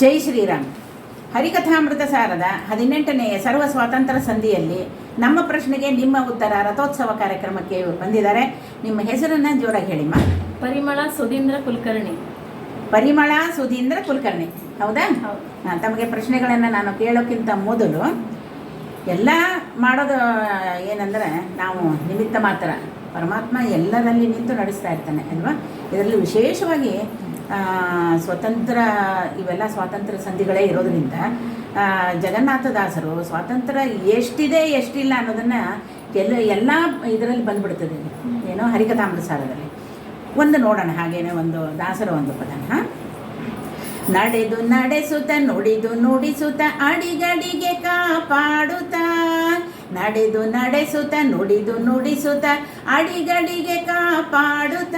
ಜೈ ಶ್ರೀರಾಮ್. ಹರಿಕಥಾಮೃತ ಸಾರದ ಹದಿನೆಂಟನೆಯ ಸರ್ವ ಸ್ವಾತಂತ್ರ್ಯ ಸಂಧಿಯಲ್ಲಿ ನಮ್ಮ ಪ್ರಶ್ನೆಗೆ ನಿಮ್ಮ ಉತ್ತರ ರಥೋತ್ಸವ ಕಾರ್ಯಕ್ರಮಕ್ಕೆ ಬಂದಿದ್ದಾರೆ. ನಿಮ್ಮ ಹೆಸರನ್ನ ಜೋರಾಗಿ ಹೇಳಿಮ್ಮ ಪರಿಮಳ ಸುಧೀಂದ್ರ ಕುಲಕರ್ಣಿ. ಪರಿಮಳ ಸುಧೀಂದ್ರ ಕುಲಕರ್ಣಿ. ಹೌದಾ? ಹೌದು. ತಮಗೆ ಪ್ರಶ್ನೆಗಳನ್ನು ನಾನು ಕೇಳೋಕ್ಕಿಂತ ಮೊದಲು ಎಲ್ಲ ಮಾಡೋದು ಏನಂದರೆ ನಾವು ನಿಮಿತ್ತ ಮಾತ್ರ. ಪರಮಾತ್ಮ ಎಲ್ಲರಲ್ಲಿ ನಿಂತು ನಡೆಸ್ತಾ ಇರ್ತಾನೆ ಅಲ್ವಾ? ಇದರಲ್ಲಿ ವಿಶೇಷವಾಗಿ ಸ್ವತಂತ್ರ, ಇವೆಲ್ಲ ಸ್ವಾತಂತ್ರ್ಯ ಸಂಧಿಗಳೇ ಇರೋದ್ರಿಂದ ಜಗನ್ನಾಥದಾಸರು ಸ್ವಾತಂತ್ರ್ಯ ಎಷ್ಟಿದೆ, ಎಷ್ಟಿಲ್ಲ ಅನ್ನೋದನ್ನು ಎಲ್ಲ ಎಲ್ಲ ಇದರಲ್ಲಿ ಬಂದ್ಬಿಡ್ತದೆ. ಏನೋ ಹರಿಕಥಾಮೃತಸಾರದಲ್ಲಿ. ಒಂದು ನೋಡೋಣ, ಹಾಗೇನೆ ಒಂದು ದಾಸರ ಒಂದು ಪದ ಹಾಂ? ನಡೆದು ನಡೆಸುತ್ತ, ನುಡಿದು ನುಡಿಸುತ್ತ, ಅಡಿಗಡಿಗೆ ಕಾಪಾಡುತ್ತ ನಡೆದು ನಡೆಸುತ್ತ, ನುಡಿದು ನುಡಿಸುತ್ತ, ಅಡಿಗಡಿಗೆ ಕಾಪಾಡುತ್ತ.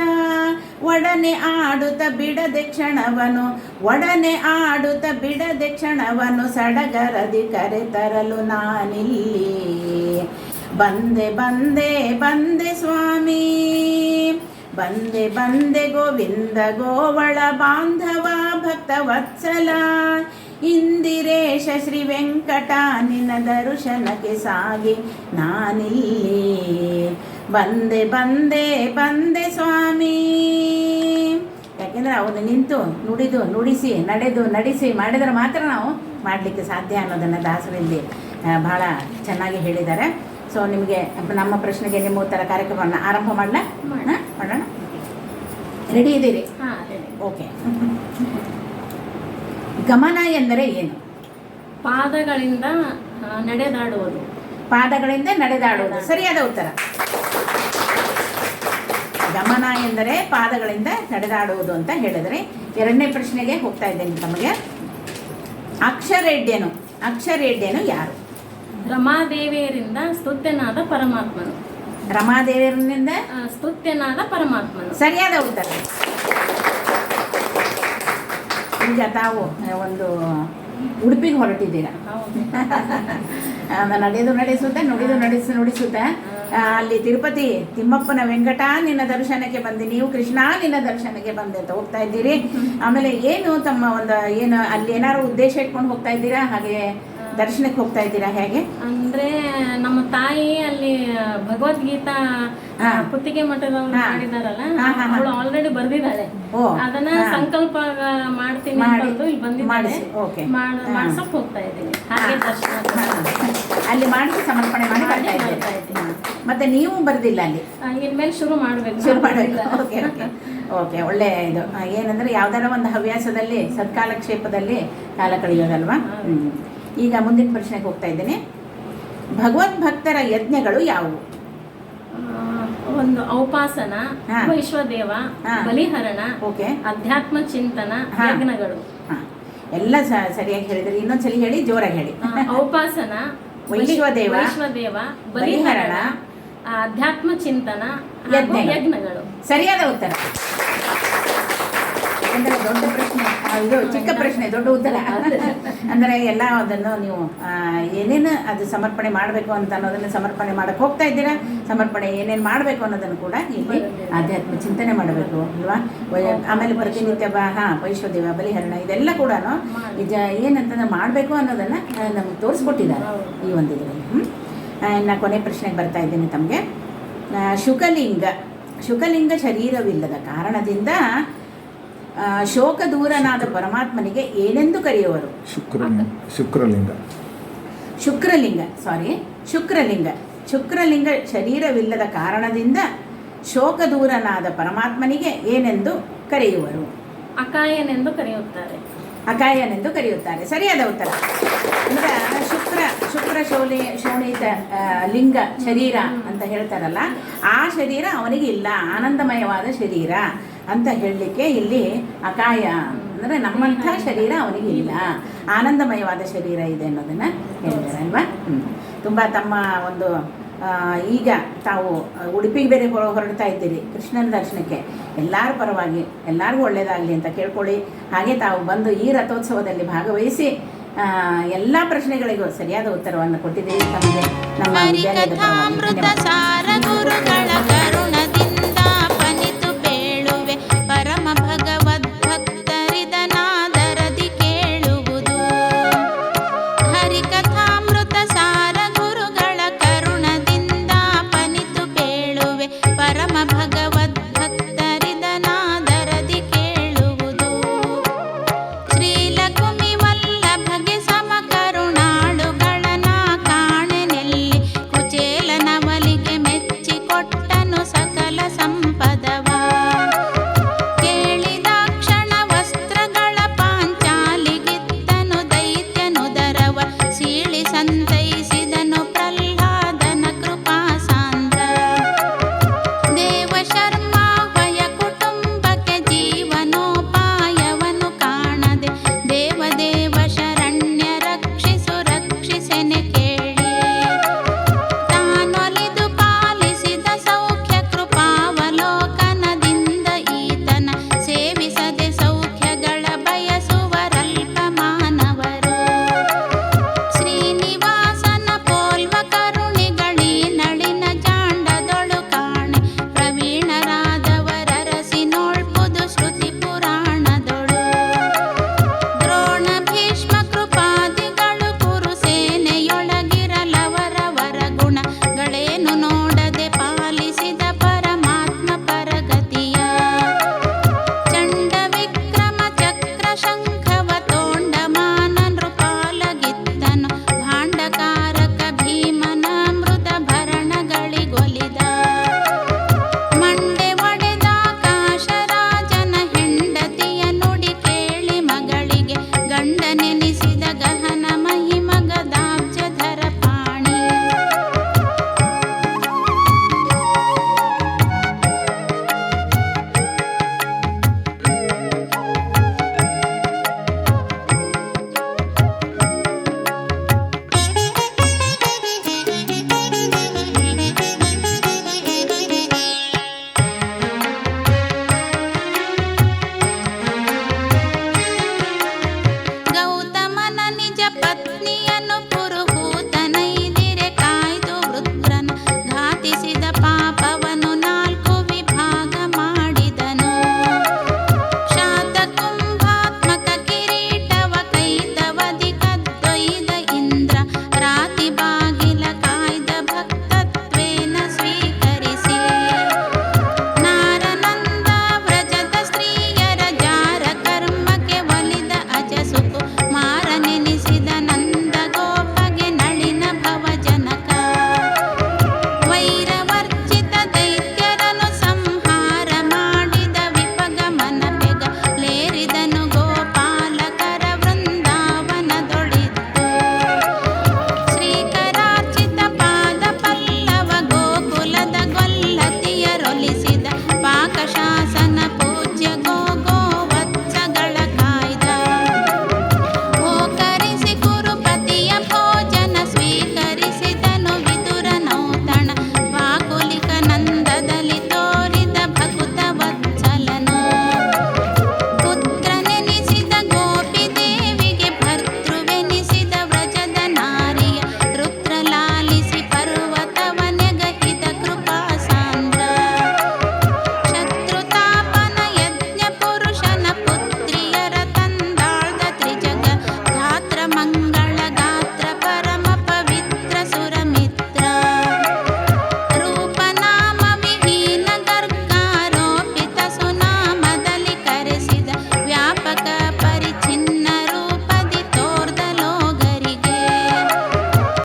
ಒಡನೆ ಆಡುತ್ತ ಬಿಡದೆ ಕ್ಷಣವನು, ಒಡನೆ ಆಡುತ್ತ ಬಿಡದೆ ಕ್ಷಣವನು, ಸಡಗರದಿ ಕರೆತರಲು ನಾನಿಲ್ಲಿ. ಬಂದೆ ಬಂದೆ ಬಂದೆ ಸ್ವಾಮಿ, ಬಂದೆ ಬಂದೆ ಗೋವಿಂದ ಗೋವಳ ಬಾಂಧವ ಭಕ್ತ ವತ್ಸಲ. ಇಂದಿರೇಶ ಶ್ರೀ ವೆಂಕಟ ನಿನ್ನ ದರ್ಶನಕ್ಕೆ ಸಾಗಿ. ನಾನಿಲ್ಲಿ. ಬಂದೆ ಬಂದೆ ಬಂದೆ ಸ್ವಾಮಿ. ಯಾಕೆಂದರೆ ಅವನು ನಿಂತು ನುಡಿದು ನುಡಿಸಿ ನಡೆದು ನಡೆಸಿ ಮಾಡಿದರೆ ಮಾತ್ರ ನಾವು ಮಾಡಲಿಕ್ಕೆ ಸಾಧ್ಯ ಅನ್ನೋದನ್ನು ದಾಸರಲ್ಲಿ ಬಹಳ ಚೆನ್ನಾಗಿ ಹೇಳಿದ್ದಾರೆ. ಸೊ ನಿಮಗೆ ನಮ್ಮ ಪ್ರಶ್ನೆಗೆ ನಿಮ್ಮ ಉತ್ತರ ಕಾರ್ಯಕ್ರಮವನ್ನು ಆರಂಭ ಮಾಡಲ? ಮಾಡಿ. ಮಾಡೋಣ? ರೆಡಿ ಇದ್ದೀರಿ? ಓಕೆ ಗಮನ ಎಂದರೆ ಏನು? ಪಾದಗಳಿಂದ ನಡೆದಾಡುವುದು. ಪಾದಗಳಿಂದ ನಡೆದಾಡುವುದು. ಸರಿಯಾದ ಉತ್ತರ. ಗಮನ ಎಂದರೆ ಪಾದಗಳಿಂದ ನಡೆದಾಡುವುದು ಅಂತ ಹೇಳಿದರೆ ಎರಡನೇ ಪ್ರಶ್ನೆಗೆ ಹೋಗ್ತಾ ಇದ್ದೇನೆ ತಮಗೆ. ಅಕ್ಷರೇಡ್ಯನು ಅಕ್ಷರೇಡ್ಯನು ಯಾರು? ರಮಾದೇವಿಯರಿಂದ ಸ್ತುತ್ಯನಾದ ಪರಮಾತ್ಮನು. ರಮಾದೇವಿಯರಿಂದ? ಸ್ತುತ್ಯನಾದ ಪರಮಾತ್ಮನು. ಸರಿಯಾದ ಉತ್ತರ. ಈಗ ತಾವು ಒಂದು ಉಡುಪಿಗೆ ಹೊರಟಿದ್ದೀರಾ? ನಡೆದು ನಡೆಸುತ್ತೆ ನುಡಿದು ನಡೆಸಿ ನುಡಿಸುತ್ತೆ. ಅಲ್ಲಿ ತಿರುಪತಿ ತಿಮ್ಮಪ್ಪನ ವೆಂಕಟ ನಿನ್ನ ದರ್ಶನಕ್ಕೆ ಬಂದೆ ನೀವು ಕೃಷ್ಣ ನಿನ್ನ ದರ್ಶನಕ್ಕೆ ಬಂದೆ ಅಂತ ಹೋಗ್ತಾ ಇದ್ದೀರಿ. ಆಮೇಲೆ ಏನು ತಮ್ಮ ಒಂದು ಏನು ಅಲ್ಲಿ ಏನಾದ್ರು ಉದ್ದೇಶ ಇಟ್ಕೊಂಡು ಹೋಗ್ತಾ ಇದ್ದೀರಾ? ಹಾಗೆ ದರ್ಶನಕ್ಕೆ ಹೋಗ್ತಾ ಇದ್ದೀರಾ ಹೇಗೆ? ಅಂದ್ರೆ ನಮ್ಮ ತಾಯಿ ಅಲ್ಲಿ ಭಗವದ್ಗೀತಾ. ಕುತ್ತಿಗೆ ಮಠದವ್ರು. ಮಾಡಿದಾರಲ್ಲ. ಅವಳು ಆಲ್ರೆಡಿ ಬರ್ದಿದ್ದಾಳೆ. ಅದನ್ನ ಸಂಕಲ್ಪ ಮಾಡ್ತೀನಿ ಮಾಡಿ- ಅಂತಂದು ಇಲ್ಲಿ ಬಂದಿದ್ದಾಳೆ. ಮಾಡ್ಸಕ್ ಹೋಗ್ತಾ ಇದ್ದೀನಿ. ಹಾಗೆ ದರ್ಶನ ಅಲ್ಲಿ ಮಾಡಿ ಸಮರ್ಪಣೆ ಮಾಡಿ ಬರ್ತಾ ಇದ್ದೀನಿ. ಮತ್ತೆ ನೀವು ಬರ್ದಿಲ್ಲ ಅಲ್ಲಿ? ಇನ್ಮೇಲೆ ಶುರು ಮಾಡ್ಬೇಕು. ಶುರು ಮಾಡಬೇಕು. Okay okay. ಓಕೆ ಒಳ್ಳೆ ಇದು. ಏನಂದ್ರೆ ಯಾವ್ದಾರ ಒಂದು ಹವ್ಯಾಸದಲ್ಲಿ ಸತ್ಕಾಲಕ್ಷೇಪದಲ್ಲಿ ಕಾಲ ಕಳೆಯೋದಲ್ವಾ. ಈಗ ಮುಂದಿನ ಪ್ರಶ್ನೆಗೆ ಹೋಗ್ತಾ ಇದ್ದೇನೆ. ಭಗವದ್ ಭಕ್ತರ ಯಜ್ಞಗಳು ಯಾವುವು? ಒಂದು ಔಪಾಸನ ವಿಶ್ವದೇವ. ಬಲಿಹರಣ ಓಕೆ. ಅಧ್ಯಾತ್ಮ ಚಿಂತನ ಯಜ್ಞಗಳು. ಎಲ್ಲ ಸರಿಯಾಗಿ ಹೇಳಿದ್ರಿ. ಇನ್ನೊಂದ್ಸಲಿ ಹೇಳಿ ಜೋರಾಗಿ ಹೇಳಿ. ಔಪಾಸನ ವೈಶ್ವದೇವ, ವೈಶ್ವದೇವ ಬಲಿಹರಣ, ಅಧ್ಯಾತ್ಮ ಚಿಂತನ. ಯಜ್ಞಗಳು. ಸರಿಯಾದ ಉತ್ತರ. ಅಂದ್ರೆ ದೊಡ್ಡ ಪ್ರಶ್ನೆ ಇದು ಚಿಕ್ಕ ಪ್ರಶ್ನೆ, ದೊಡ್ಡ ಉತ್ತರ ಅಂದರೆ ಎಲ್ಲ ಅದನ್ನು ನೀವು ಏನೇನು ಅದು ಸಮರ್ಪಣೆ ಮಾಡಬೇಕು ಅಂತ ಅನ್ನೋದನ್ನು ಸಮರ್ಪಣೆ ಮಾಡಕ್ಕೆ ಹೋಗ್ತಾ ಇದ್ದೀರಾ? ಸಮರ್ಪಣೆ ಏನೇನು ಮಾಡಬೇಕು ಅನ್ನೋದನ್ನು ಕೂಡ ಇಲ್ಲಿ ಆಧ್ಯಾತ್ಮ ಚಿಂತನೆ ಮಾಡಬೇಕು, ಅಲ್ವಾ? ಆಮೇಲೆ ಪ್ರತಿನಿತ್ಯ ಬಾ, ಹಾಂ ವೈಶ್ವದೇವ ಬಲಿಹರಣ, ಇದೆಲ್ಲ ಕೂಡ ನಿಜ ಏನಂತಂದ್ರೆ ಮಾಡಬೇಕು ಅನ್ನೋದನ್ನು ನಮ್ಗೆ ತೋರಿಸ್ಕೊಟ್ಟಿದ್ದಾರೆ ಈ ಒಂದು ಇದರಲ್ಲಿ. ಹ್ಮ್? ನಾ ಕೊನೆ ಪ್ರಶ್ನೆಗೆ ಬರ್ತಾ ಇದ್ದೀನಿ ತಮಗೆ. ಶುಕಲಿಂಗ ಶುಕಲಿಂಗ ಶರೀರವಿಲ್ಲದ ಕಾರಣದಿಂದ ಶೋಕ ದೂರನಾದ ಪರಮಾತ್ಮನಿಗೆ ಏನೆಂದು ಕರೆಯುವರು? ಶುಕ್ರಲಿಂಗ ಶುಕ್ರಲಿಂಗ. ಶುಕ್ರಲಿಂಗ ಸಾರಿ ಶುಕ್ರಲಿಂಗ. ಶುಕ್ರಲಿಂಗ ಶರೀರವಿಲ್ಲದ ಕಾರಣದಿಂದ ಶೋಕ ದೂರನಾದ ಪರಮಾತ್ಮನಿಗೆ ಏನೆಂದು ಕರೆಯುವರು? ಅಕಾಯನೆಂದು ಕರೆಯುತ್ತಾರೆ. ಅಕಾಯನೆಂದು ಕರೆಯುತ್ತಾರೆ. ಸರಿಯಾದ ಉತ್ತರ. ಅಂದ್ರೆ ಶುಕ್ರ ಶುಕ್ರ ಶೋಲಿ ಶೋಣಿತ ಲಿಂಗ ಶರೀರ ಅಂತ ಹೇಳ್ತಾರಲ್ಲ ಆ ಶರೀರ ಅವನಿಗೆ ಇಲ್ಲ ಆನಂದಮಯವಾದ ಶರೀರ. ಅಂತ ಹೇಳಲಿಕ್ಕೆ ಇಲ್ಲಿ ಅಕಾಯ ಅಂದರೆ ನಮ್ಮಂಥ ಶರೀರ ಅವನಿಗೆ ಇಲ್ಲ. ಆನಂದಮಯವಾದ ಶರೀರ ಇದೆ ಅನ್ನೋದನ್ನು ಹೇಳಿದ್ದಾರೆ ಅಲ್ವಾ. ತುಂಬ ತಮ್ಮ ಒಂದು ಈಗ ತಾವು ಉಡುಪಿಗೆ ಬೇರೆ ಹೊರ- ಹೊರಡ್ತಾ ಇದ್ದೀರಿ ಕೃಷ್ಣನ ದರ್ಶನಕ್ಕೆ. ಎಲ್ಲರ ಪರವಾಗಿ ಎಲ್ಲರಿಗೂ ಒಳ್ಳೆಯದಾಗಲಿ ಅಂತ ಕೇಳ್ಕೊಳ್ಳಿ. ಹಾಗೆ ತಾವು ಬಂದು ಈ ರಥೋತ್ಸವದಲ್ಲಿ ಭಾಗವಹಿಸಿ ಎಲ್ಲ ಪ್ರಶ್ನೆಗಳಿಗೂ ಸರಿಯಾದ ಉತ್ತರವನ್ನು ಕೊಟ್ಟಿದ್ದೀರಿ. ತಮಗೆ ನಮ್ಮ